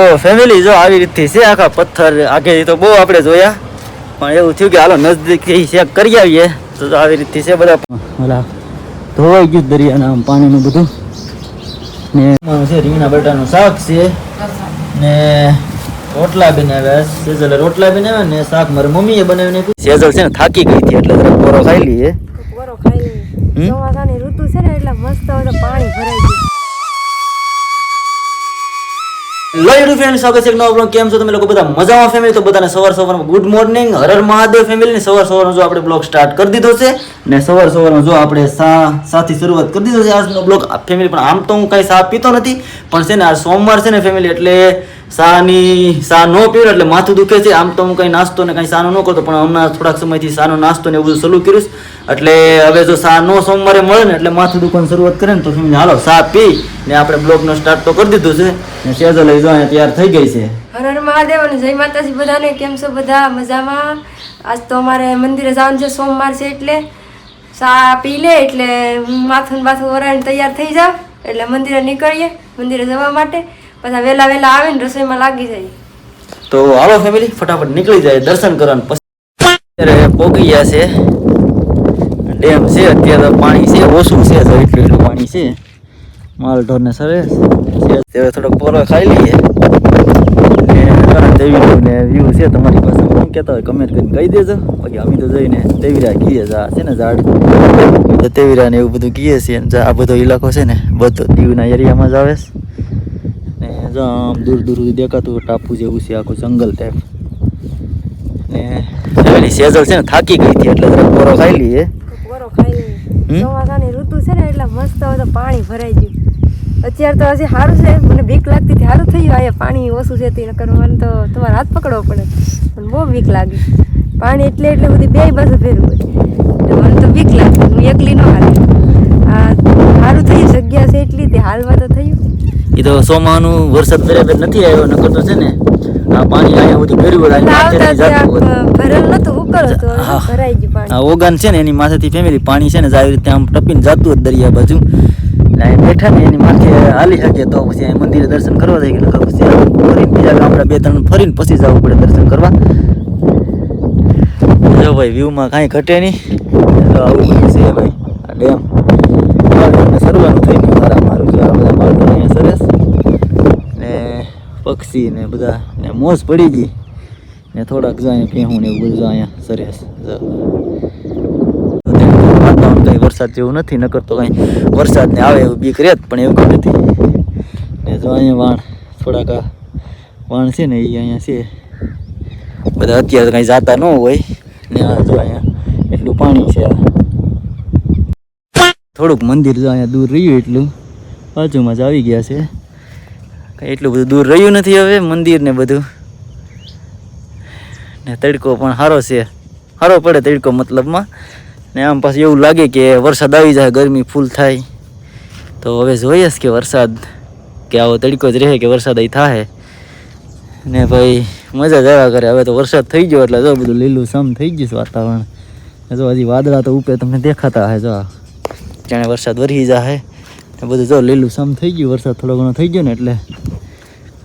તો ફેમિલી જો આવી રીતથી છે આખા પથ્થર આગેથી તો બહુ આપણે જોયા. પણ એવું થયું કે હાલો નજદીકથી ચેક કરી આવીએ. તો આવી રીતથી છે બધા. ઓલા ધોવાઈ ગયું દરિયાના આમ પાણીનું બધું. ને છે રીંગણા બટાનું શાક છે. ને રોટલા બનાવ્યા સેજલ રોટલા બનાવ્યા ને શાક મારી મમ્મીએ બનાવીને આપ્યું. સેજલ છે ને થાકી ગઈ હતી એટલે પોરો ખાઈ લઈએ. કોરો ખાઈ લઈએ. ચોમાસાની ઋતુ છે ને એટલે મસ્ત પાણી ભરાઈ ગયું લો યુટ્યુબ સ્વાગત છે નવા બ્લોગ કેમ છો તમે લોકો બધા? મજામાં ફેમિલી તો બધાને સવાર સવારમાં ગુડ મોર્નિંગ હરર મહાદેવ ફેમિલી ને સવાર સવારમાં જો આપણે બ્લોગ સ્ટાર્ટ કરી દીધો છે ને સવાર સવારમાં જો આપણે સા સાથી શરૂઆત કરી દીધો છે આજનો બ્લોગ ફેમિલી પણ આમ તો હું કાંઈ સા પીતો નથી. પણ છે ને, આ સોમવાર છે ને ફેમિલી એટલે સાની, સા ન પીવો એટલે માથું દુખે છે. આમ તો હું કંઈ નાસ્તો ને કંઈ સાનો ન કરતો, પણ હમણાં થોડાક સમયથી સાનો નાસ્તો ને એવું બધું સલું કર્યું એટલે હવે જો સા નો સોમવારે મળે ને એટલે માથું દુખવાની શરૂઆત કરે ને તો સમજ હાલો, સા પી. ને આપણે બ્લોગનો સ્ટાર્ટ તો કરી દીધું છે. ને સેજો લઈ જો તૈયાર થઈ ગઈ છે. હર હર મહાદેવ અને જય માતાજી બધાને, કેમ છો બધા? મજામાં? આજ તો અમારે મંદિરે જવાનું છે સોમવાર છે એટલે. સા પી લે એટલે હું માથું બાથું વરાઈને તૈયાર થઈ જાવ એટલે મંદિરે નીકળીએ, મંદિરે જવા માટે. પછી વહેલા વહેલા આવે ને રસોઈમાં લાગી જાય. તો હાલો ફેમિલી ફટાફટ નીકળી જાય, દર્શન કરવાનું પછી અત્યારે પોગી છે. ડેમ છે, અત્યારે પાણી છે, ઓછું છે એટલું એટલું પાણી છે. માલ ઢોરને સરસ અત્યારે થોડો પોરો ખાઈ લઈએ. ને વ્યૂ છે, તમારી પાસે કહેતા હોય કમેન્ટ કરીને કહી દેજો. બાકી અમે તો જઈને દેવીરા કહીએ છે આ છે ને ઝાડ. તો એવું બધું કીએ છીએ આ બધો ઇલાકો છે ને, બધો દીવના એરિયામાં જ આવે છે. જો આમ દૂર દૂર સુધી દેખાતું ટાપુ જેવું છે આખું જંગલ ટાઈપ ને પેલી સેજલ છે ને થાકી ગઈ હતી એટલે જરા કોરો ખાઈ લઈએ. કોરો ખાઈ લઈએ. ચોમાસાની ઋતુ છે ને એટલે મસ્ત બધું પાણી ભરાઈ ગયું. અત્યારે તો હજી સારું છે મને બીક લાગતી હતી સારું થયું આ પાણી ઓછું છે તે નકર મને તો તમારે હાથ પકડવો પડે. પણ બહુ બીક લાગી. પાણી એટલે એટલે બધી બે બાજુ ફેરવું હોય. મને તો બીક લાગી હું એકલી ન હાલી. આ સારું થયું જગ્યા છે એટલી તે હાલવા તો એ તો સોમાનું વરસાદ બરાબર નથી આવ્યો નકર તો છે ને આ પાણી અહીંયા સુધી ભર્યું હતું આ ઓગાન છે ને એની માથેથી ફેમિલી પાણી છે ને આવી રીતે આમ ટપીને જતું હતું દરિયા બાજુ. બેઠા ને એની માથે હાલી શકે તો પછી મંદિરે દર્શન કરવા જાય એટલે પછી ફરીને બીજા ગામડા બે ત્રણ ફરીને પછી જવું પડે દર્શન કરવા. જો ભાઈ વ્યૂમાં કાંઈ ઘટે નહીં. તો આવું બધું છે ભાઈ આ ડેમ ડેમને સરવાનું થઈ ગયું મારા મારું જો આ બધા મારું અહીંયા સરસ ને પક્ષી ને બધા ને મોજ પડી ગઈ. ને થોડાક જો અહીંયા ભેહું ને એવું બધું જો અહીંયા સરસ વાતાવરણ કંઈ વરસાદ જેવું નથી, નકર તો કંઈ વરસાદ ને આવે એવું બીક રેત, પણ એવું નથી. ને જો અહીંયા વાણ, થોડાક વાણ છે ને એ અહીંયા છે. બધા અત્યારે કંઈ જાતા ન હોય. ને આ જો અહીંયા એટલું પાણી છે થોડુંક મંદિર જો અહીંયા દૂર રહ્યું એટલું. બાજુમાં જ આવી ગયા છે. કંઈ એટલું બધું દૂર રહ્યું નથી હવે, મંદિર ને બધું. ને તડકો પણ સારો છે. સારો પડે તડકો મતલબમાં. ને આમ પાછું એવું લાગે કે વરસાદ આવી જાય, ગરમી ફૂલ થાય. તો હવે જોઈએ કે વરસાદ કે આવો તડકો જ રહે કે વરસાદ અહીં થાય ને ભાઈ, મજા જવા કરે. હવે તો વરસાદ થઈ ગયો એટલે જો બધું લીલું સમ થઈ ગયું વાતાવરણ. જો હજી વાદળા તો ઉપર તમને દેખાતા હે જો જાણે વરસાદ વરસી જાય બધું જો લીલું સમ થઈ ગયું, વરસાદ થોડો ઘણો થઈ ગયો ને એટલે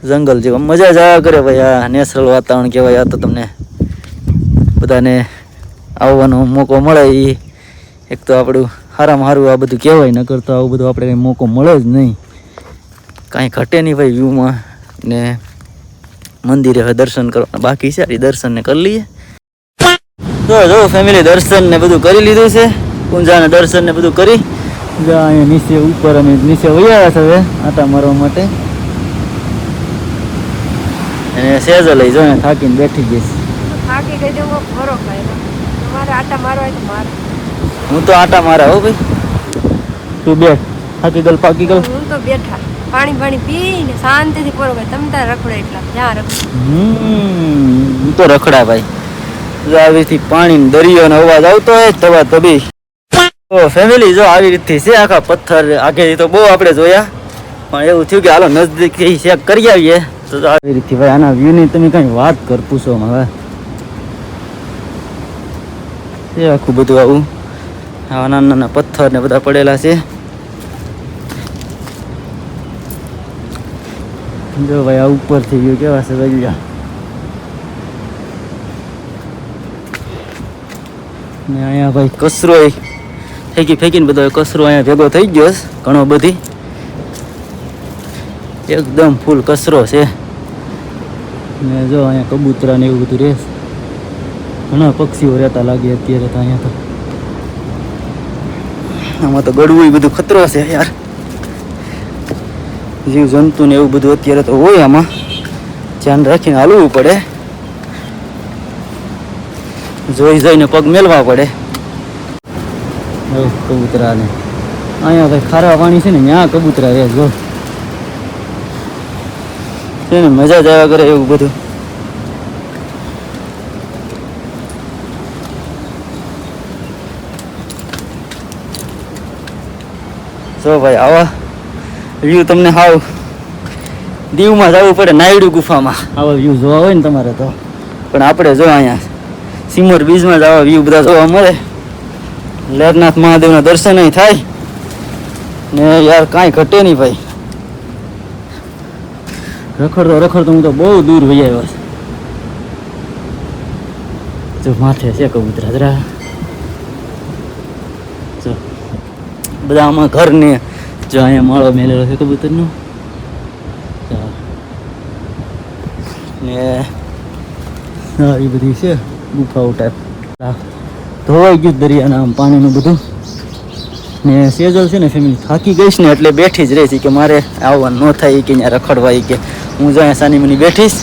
જંગલ જેવું. મજા જ આવ્યા કરે ભાઈ, આ નેચરલ વાતાવરણ કહેવાય, આ તો તમને બધાને આવવાનો મોકો મળે એ એક તો આપણું સારામાં સારું આ બધું કહેવાય ન કરતો આવું બધું આપણે કંઈ મોકો મળે જ નહીં. કાંઈ ઘટે નહીં ભાઈ વ્યૂમાં ને મંદિરે હવે દર્શન કરવાના બાકી છે એ દર્શનને કરી લઈએ. જો જો ફેમિલી દર્શન ને બધું કરી લીધું છે. પૂંજાના દર્શન ને બધું કરી. અહીંયા નીચે ઉપર અમે નીચે વૈયા છે હવે, આટા મારવા માટે. અને સેજો લઈ જો ને થાકીને બેઠી જઈશ થાકી ગઈ તો ખાઈ લઉં. તમારે આટા મારવા તો માર. હું તો આટા મારા હો ભાઈ. તું બેઠ. થાકી ગલ પાકી ગલ હું તો બેઠા. પાણી પાણી પીને શાંતિથી પરો ભાઈ. તમે તાર રખડો એટલા. જ્યાં રખડો. હું તો રખડા ભાઈ. જો આવી રીતથી પાણી દરિયાનો દરિયો નો અવાજ આવતો હોય તવા તબી તો ફેમિલી જો આવી રીતથી છે આખા પથ્થર આગેથી તો બહુ આપણે જોયા. પણ એવું થયું કે હાલો નજદીકથી ચેક કરી આવીએ. તો આવી રીતે ભાઈ, આના વ્યૂની તમે કઈ વાત કર પૂછો હવે એ આખું બધું આવું. આવા નાના નાના પથ્થર ને બધા પડેલા છે. જો ભાઈ, આ ઉપર થઈ ગયું કેવા છે ભાઈ ને અહીંયા ભાઈ કચરો ફેંકી ફેંકીને બધો કચરો અહીંયા ભેગો થઈ ગયો ઘણો બધી. એકદમ ફૂલ કચરો છે. ને જો અહીંયા કબૂતરા ને એવું બધું રહે ઘણા પક્ષીઓ રહેતા લાગે અત્યારે તો અહીંયા તો. આમાં તો ગળવું બધું ખતરો છે યાર. જીવ જંતુ ને એવું બધું અત્યારે તો હોય આમાં. ધ્યાન રાખીને હાલવું પડે. જોઈ જોઈને પગ મેલવા પડે. કબૂતરા ને અહીંયા ભાઈ ખારા પાણી છે ને ત્યાં કબૂતરા રહે, જો. છે ને મજા જ આવ્યા કરે એવું બધું. જો ભાઈ આવા વ્યૂ તમને હાવ દીવમાં જવું પડે નાયડુ ગુફામાં. આવા વ્યૂ જોવા હોય ને તમારે તો. પણ આપણે જો અહીંયા સિમર બીચમાં જ આવા વ્યૂ બધા જોવા મળે. લેરનાથ મહાદેવના દર્શન થાય. ને યાર કાંઈ ઘટે નહીં ભાઈ. રખડતો રખડતો હું તો બહુ દૂર વહી આવ્યો છું. જો માથે છે કબૂતરા જરા જો, બધા આમાં ઘર ને જો અહીંયા માળો મેલેલો છે કબૂતરનો. જો. ને એ બધી છે ગુફાઓ ટાઈપ ધોવાઈ ગયું દરિયાના આમ પાણીનું બધું. ને સેજલ છે ને ફેમિલી થાકી ગઈશ ને એટલે બેઠી જ રહી છે કે મારે આવવાનું ન થાય કે અહીંયા રખડવાય કે હું જો અહીંયા સાની મની બેઠીશ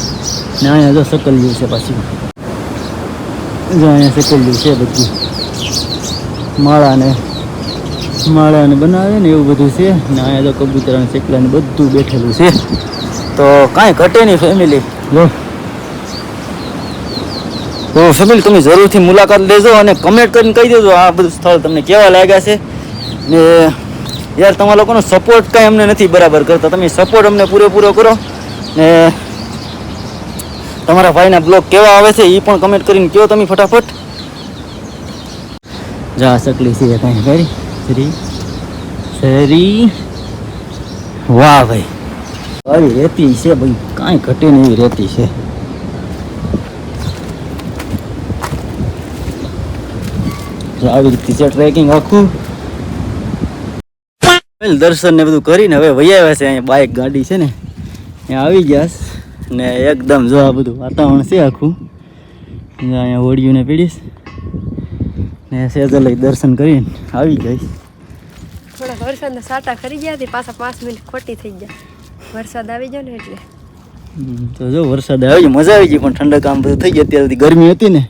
ને અહીંયા જો સકલિયું છે પાછી. જો અહીંયા સકલિયું છે બધું. માળાને માળાને બનાવે ને એવું બધું છે ને અહીંયા જો કબૂતરા અને ચકલા ને બધું બેઠેલું છે. તો કાંઈ ઘટે નહીં ફેમિલી જો. તો ફેમિલી તમે જરૂરથી મુલાકાત લેજો અને કમેન્ટ કરીને કહી દેજો આ બધું સ્થળ તમને કેવા લાગ્યા છે. ને યાર, તમારા લોકોનો સપોર્ટ કાંઈ અમને નથી બરાબર કરતા. તમે સપોર્ટ અમને પૂરેપૂરો કરો. ને તમારા ભાઈના બ્લોગ કેવા આવે છે એ પણ કમેન્ટ કરીને કહો તમે ફટાફટ. જા સકલી છે, કાંઈ કરી સરી સરી વાહ, ભાઈ. આવી રેતી છે, ભાઈ. કાંઈ ઘટે નહીં રેતી છે. આવી રીતે છે ટ્રેકિંગ આખું. દર્શન ને બધું કરીને હવે વૈયા છે, અહીંયા બાઇક ગાડી છે ને. આવી ગયા ને એકદમ જો આ બધું વાતાવરણ છે આખું. અહીંયા ઓળિયું ને પીડીશ ને સેજલ દર્શન કરીને આવી ગઈ થોડાક વરસાદના સાટા કરી ગયા હતી પાછા પાંચ મિનિટ ખોટી થઈ ગયા. વરસાદ આવી ગયો ને એટલે. તો જો વરસાદ આવી ગયો મજા આવી ગઈ પણ ઠંડક આમ બધું થઈ ગયું અત્યારે ગરમી હતી ને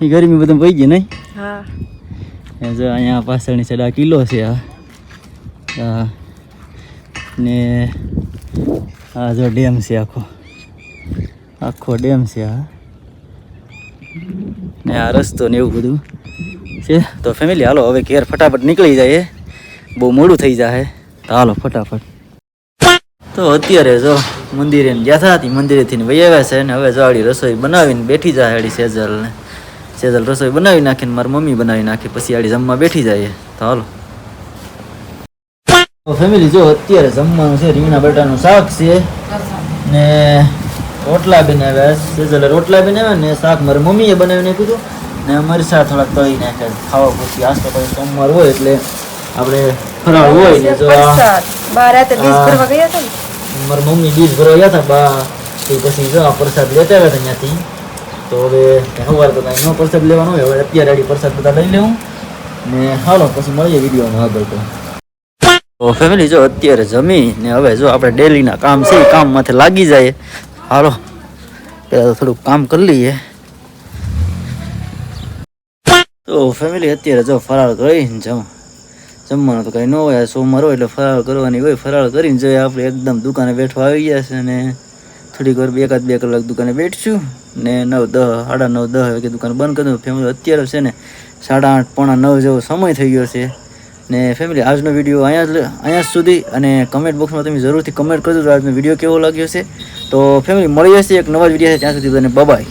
એ ગરમી બધું પડી ગઈ નહીં. હા. જો અહીંયા પાછળની સાઈડ આ કિલ્લો છે આ ને આ જો ડેમ છે આખો. આખો ડેમ છે આ. ને આ રસ્તો ને એવું બધું. છે? તો ફેમિલી હાલો, હવે ઘેર ફટાફટ નીકળી જાય બહુ મોડું થઈ જાય. તો હાલો, ફટાફટ. તો અત્યારે જો મંદિરે ગયા હતા મંદિરેથી વહી આવ્યા છે ને હવે જો આડી રસોઈ બનાવીને બેઠી જાય આડી સેજલ ને સેજલ રસોઈ બનાવી નાખીને, મારી મમ્મી બનાવી નાખી, પછી આડી જમવા બેઠી જાય તો હાલો. ફેમિલી જો અત્યારે જમવાનું છે રીંગણા બટાનું શાક છે. ને રોટલા બનાવ્યા સેજલે રોટલા બનાવ્યા ને શાક મારી મમ્મીએ બનાવીને કીધું ને મરસા થોડાક તળી નાખે ખાવા પછી આજ તો પછી સોમવાર હોય એટલે આપણે ફરાળ હોય ને જો મારી મમ્મી બીજ ભરવા ગયા હતા બા તે પછી જો આ પ્રસાદ લેતા આવ્યા હતા ત્યાંથી. તો હવે સવાર તો કાંઈ ન પ્રસાદ લેવાનો હોય. હવે અત્યારે આડી પ્રસાદ બધા લઈ લેવું. ને હાલો પછી મળીએ વિડીયોમાં આગળ તો. ફેમિલી જો અત્યારે જમી ને હવે જો આપણે ડેલીના કામ છે કામ માથે લાગી જાય. હાલો, પહેલાં થોડુંક કામ કરી લઈએ. તો ફેમિલી અત્યારે જો ફરાળ કરીને જમ. જમવાનું તો કંઈ ન હોય સોમવાર હોય એટલે ફરાળ કરવાની હોય. ફરાળ કરીને જોઈએ આપણે એકદમ દુકાને બેઠવા આવી ગયા છે ને થોડીક વાર એકાદ બે કલાક દુકાને બેઠશું ને નવ દહ, સાડા નવ દસ વાગે દુકાન બંધ કરી દઉં. ફેમિલી અત્યારે છે ને સાડા આઠ પોણા નવ જેવો સમય થઈ ગયો છે. ને ફેમિલી આજનો વીડિયો અહીંયા અહીંયા સુધી અને કમેન્ટ બોક્સમાં તમે જરૂરથી કમેન્ટ કરજો આજનો વીડિયો કેવો લાગ્યો છે. તો ફેમિલી મળી જશે એક નવા જ વીડિયો છે ત્યાં સુધી તને બબાય